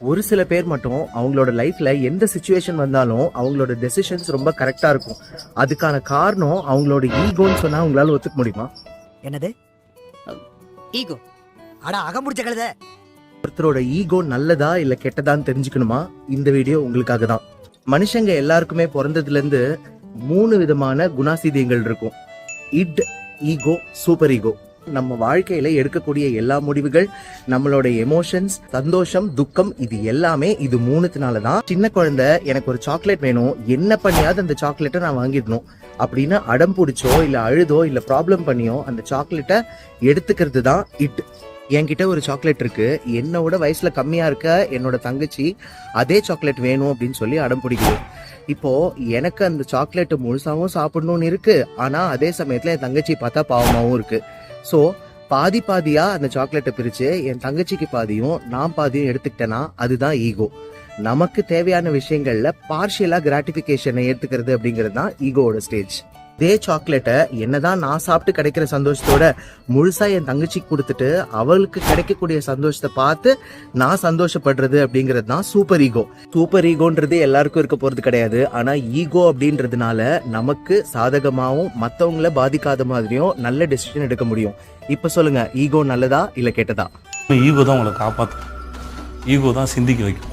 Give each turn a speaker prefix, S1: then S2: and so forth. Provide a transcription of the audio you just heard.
S1: ஒரு சில பேர் மட்டும் அவங்களோட லைஃப்ல எந்த சுச்சுவேஷன் வந்தாலும் அவங்களோட டெசிஷன்ஸ் ரொம்ப கரெக்டா இருக்கும். அதுக்கான காரணம் அவங்களோட ஈகோன்னு சொன்னா அவங்களால ஒத்துக்க முடியுமா?
S2: என்னது? ஈகோ அட அகமுடிச்ச கழுத.
S1: ஒருத்தரோட ஈகோ நல்லதா இல்ல கெட்டதான்னு தெரிஞ்சுக்கணுமா? இந்த வீடியோ உங்களுக்காக தான். மனுஷங்க எல்லாருக்குமே பிறந்ததுல இருந்து மூணு விதமான குணாசிதியங்கள் இருக்கும். இட் ஈகோ சூப்பர் ஈகோ நம்ம வாழ்க்கையில எடுக்கக்கூடிய எல்லா முடிவுகள் நம்மளோட எமோஷன்ஸ் சந்தோஷம் துக்கம் இது எல்லாமே இது மூணுத்தினால தான். சின்ன குழந்தை எனக்கு ஒரு சாக்லேட் வேணும். என்ன பண்ணியாவது அந்த சாக்லேட்டை நான் வாங்கிடணும். அப்படின்னு அடம் பிடிச்சோ இல்லை அழுதோ இல்லை ப்ராப்ளம் பண்ணியோ அந்த சாக்லேட்டை எடுத்துக்கிறது தான் இட் என்கிட்ட ஒரு சாக்லேட் இருக்கு. என்னோட வயசுல கம்மியா இருக்க என்னோட தங்கச்சி அதே சாக்லேட் வேணும் அப்படின்னு சொல்லி அடம் பிடிக்குது. இப்போ எனக்கு அந்த சாக்லேட்டு முழுசாவும் சாப்பிடணும்னு இருக்கு. ஆனா அதே சமயத்துல என் தங்கச்சி பார்த்தா பாவமாவும் இருக்கு. ஸோ பாதி பாதியா அந்த சாக்லேட்டை பிரிச்சு என் தங்கச்சிக்கு பாதியும் நான் பாதியும் எடுத்துக்கிட்டேன்னா அதுதான் ஈகோ நமக்கு தேவையான விஷயங்கள்ல பார்ஷியலா கிராட்டிபிகேஷனை எடுத்துக்கிறது அப்படிங்கிறது தான் ஈகோவோட ஸ்டேஜ் இதே சாக்லேட்டை என்னதான் நான் சாப்பிட்டு கிடைக்கிற சந்தோஷத்தோட முழுசா என் தங்கச்சிக்கு கொடுத்துட்டு அவளுக்கு கிடைக்கக்கூடிய சந்தோஷத்தை பார்த்து நான் சந்தோஷப்படுறது அப்படிங்கிறது தான் சூப்பர் ஈகோ சூப்பர் ஈகோன்றது எல்லாருக்கும் இருக்க போறது கிடையாது. ஆனா ஈகோ அப்படின்றதுனால நமக்கு சாதகமாகவும் மற்றவங்கள பாதிக்காத மாதிரியும் நல்ல டெசிஷன் எடுக்க முடியும். இப்ப சொல்லுங்க ஈகோ நல்லதா இல்ல கெட்டதா?
S3: ஈகோ தான் உங்களை காப்பாற்றும் ஈகோ தான் சிந்திக்க வைக்கும்.